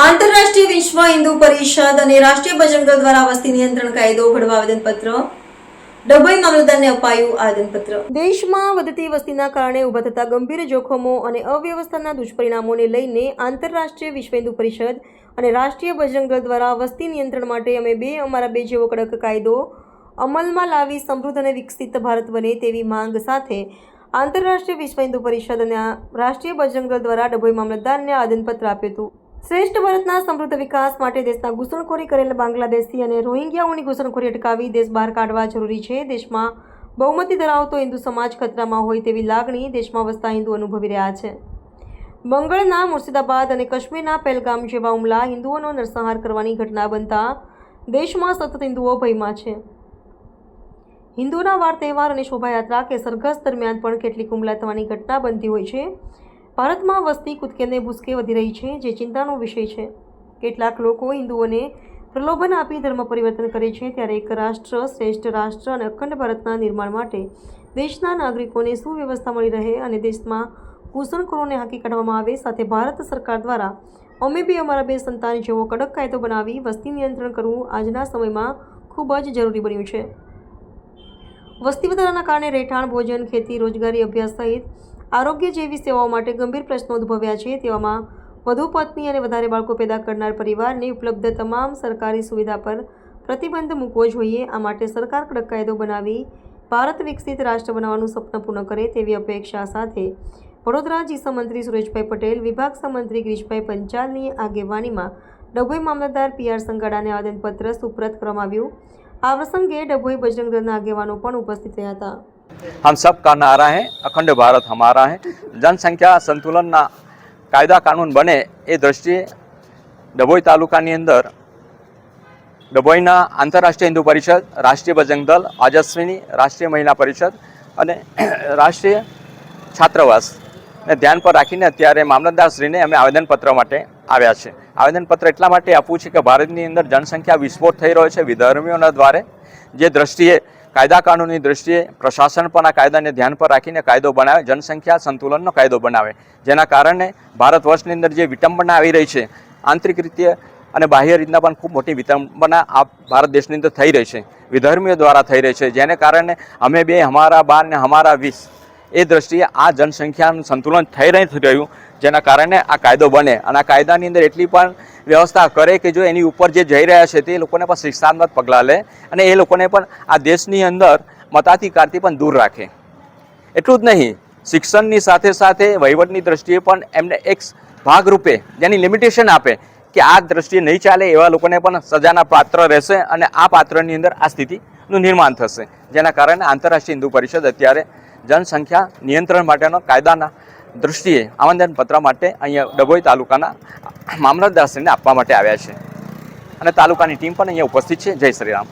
આંતરરાષ્ટ્રીય વિશ્વ હિન્દુ પરિષદ અને રાષ્ટ્રીય બજરંગ દ્વારા વસ્તી નિયંત્રણ કાયદો ઘડવા આવેદનપત્ર. ડભોઈ મામલતદારને અપાયું આવેદનપત્ર. દેશમાં વધતી વસ્તીના કારણે ઊભા થતા ગંભીર જોખમો અને અવ્યવસ્થાના દુષ્પરિણામોને લઈને આંતરરાષ્ટ્રીય વિશ્વ હિન્દુ પરિષદ અને રાષ્ટ્રીય બજરંગ દ્વારા વસ્તી નિયંત્રણ માટે અમે બે અમારા બે જેવો કડક કાયદો અમલમાં લાવી સમૃદ્ધ અને વિકસિત ભારત બને તેવી માંગ સાથે આંતરરાષ્ટ્રીય વિશ્વ હિન્દુ પરિષદ અને રાષ્ટ્રીય બજરંગ દ્વારા ડભોઈ મામલતદારને આવેદનપત્ર આપ્યું હતું. શ્રેષ્ઠ ભારતના સમૃદ્ધ વિકાસ માટે દેશના ઘૂસણખોરી કરેલા બાંગ્લાદેશી અને રોહિંગ્યાઓની ઘૂસણખોરી અટકાવી દેશ બહાર કાઢવા જરૂરી છે. દેશમાં બહુમતી ધરાવતો હિન્દુ સમાજ ખતરામાં હોય તેવી લાગણી દેશમાં વસતા હિન્દુ અનુભવી રહ્યા છે. બંગાળના મુર્શિદાબાદ અને કાશ્મીરના પહેલગામ જેવા હુમલા હિન્દુઓનો નરસંહાર કરવાની ઘટના બનતા દેશમાં સતત હિન્દુઓ ભયમાં છે. હિન્દુઓના વાર તહેવાર અને શોભાયાત્રા કે સરઘસ દરમિયાન પણ કેટલીક હુમલા થવાની ઘટના બનતી હોય છે. ભારતમાં વસ્તી કૂદકેને ભૂસકે વધી રહી છે, જે ચિંતાનો વિષય છે. કેટલાક લોકો હિન્દુઓને પ્રલોભન આપી ધર્મ પરિવર્તન કરે છે, ત્યારે એક રાષ્ટ્ર શ્રેષ્ઠ રાષ્ટ્ર અને અખંડ ભારતના નિર્માણ માટે દેશના નાગરિકોને સુવ્યવસ્થા મળી રહે અને દેશમાં ઘૂસણખોરોને હાકી કાઢવામાં આવે. સાથે ભારત સરકાર દ્વારા અમે બી અમારા બે સંતાન જેવો કડક કાયદો બનાવી વસ્તી નિયંત્રણ કરવું આજના સમયમાં ખૂબ જ જરૂરી બન્યું છે. વસ્તી વધારાના કારણે રહેઠાણ, ભોજન, ખેતી, રોજગારી, અભ્યાસ સહિત આરોગ્ય જેવી સેવાઓ માટે ગંભીર પ્રશ્નો ઉદ્ભવ્યા છે. તેવામાં વધુ પત્ની અને વધારે બાળકો પેદા કરનાર પરિવારને ઉપલબ્ધ તમામ સરકારી સુવિધા પર પ્રતિબંધ મૂકવો જોઈએ. આ માટે સરકાર કડક કાયદો બનાવી ભારત વિકસિત રાષ્ટ્ર બનાવવાનું સ્વપ્ન પૂર્ણ કરે તેવી અપેક્ષા સાથે વડોદરા મંત્રી સુરેશભાઈ પટેલ, વિભાગ સંમંત્રી ગિરીશભાઈ પંચાલની આગેવાનીમાં ડભોઈ મામલતદાર પીઆર સંગાડાને આવેદનપત્ર સુપ્રત કરવામાં આવ્યું. આ પ્રસંગે ડભોઈ બજરંગ આગેવાનો પણ ઉપસ્થિત રહ્યા હતા. हम सब का नारा है अखंड भारत हमारा है जनसंख्या સંતુલનના કાયદા કાનૂન બને એ દ્રષ્ટિએ ડભોઈ તાલુકાની અંદર ડભોઈના આંતરરાષ્ટ્રીય હિન્દુ પરિષદ રાષ્ટ્રીય બજરંગ દળ ઓજસ્વીની રાષ્ટ્રીય મહિલા પરિષદ અને રાષ્ટ્રીય છાત્રવાસ ને ધ્યાન પર રાખીને અત્યારે મામલતદારશ્રીને અમે આવેદનપત્ર માટે આવ્યા છે આવેદનપત્ર એટલા માટે આપવું છે કે ભારતની અંદર જનસંખ્યા વિસ્ફોટ થઈ રહ્યો છે વિધર્મીઓના દ્વારે જે દ્રષ્ટિએ કાયદા કાનૂનની દ્રષ્ટિએ પ્રશાસન પણ આ કાયદાને ધ્યાન પર રાખીને કાયદો બનાવે, જનસંખ્યા સંતુલનનો કાયદો બનાવે. જેના કારણે ભારત વર્ષની અંદર જે વિટંબના આવી રહી છે, આંતરિક રીતે અને બાહ્ય રીતના પણ ખૂબ મોટી વિટંબના આ ભારત દેશની અંદર થઈ રહી છે, વિધર્મીઓ દ્વારા થઈ રહી છે. જેને કારણે અમે બે હમારા બાર ને હમારા વીસ એ દ્રષ્ટિએ આ જનસંખ્યાનું સંતુલન થઈ નથી રહ્યું, જેના કારણે આ કાયદો બને. અને આ કાયદાની અંદર એટલી પણ વ્યવસ્થા કરે કે જો એની ઉપર જે જઈ રહ્યા છે તે લોકોને પણ શિક્ષાત્મક પગલાં લે અને એ લોકોને પણ આ દેશની અંદર મતાધિકારથી પણ દૂર રાખે. એટલું જ નહીં, શિક્ષણની સાથે સાથે વહીવટની દ્રષ્ટિએ પણ એમને એક ભાગરૂપે જેની લિમિટેશન આપે કે આ દ્રષ્ટિએ નહીં ચાલે એવા લોકોને પણ સજાના પાત્ર રહેશે અને આ પાત્રની અંદર આ સ્થિતિનું નિર્માણ થશે. જેના કારણે આંતરરાષ્ટ્રીય હિન્દુ પરિષદ અત્યારે જનસંખ્યા નિયંત્રણ માટેનો કાયદાના દૃષ્ટિએ આવેદનપત્ર માટે અહીંયા ડભોઈ તાલુકાના મામલતદારશ્રીને આપવા માટે આવ્યા છે. અને તાલુકાની ટીમ પણ અહીંયા ઉપસ્થિત છે. જય શ્રી રામ.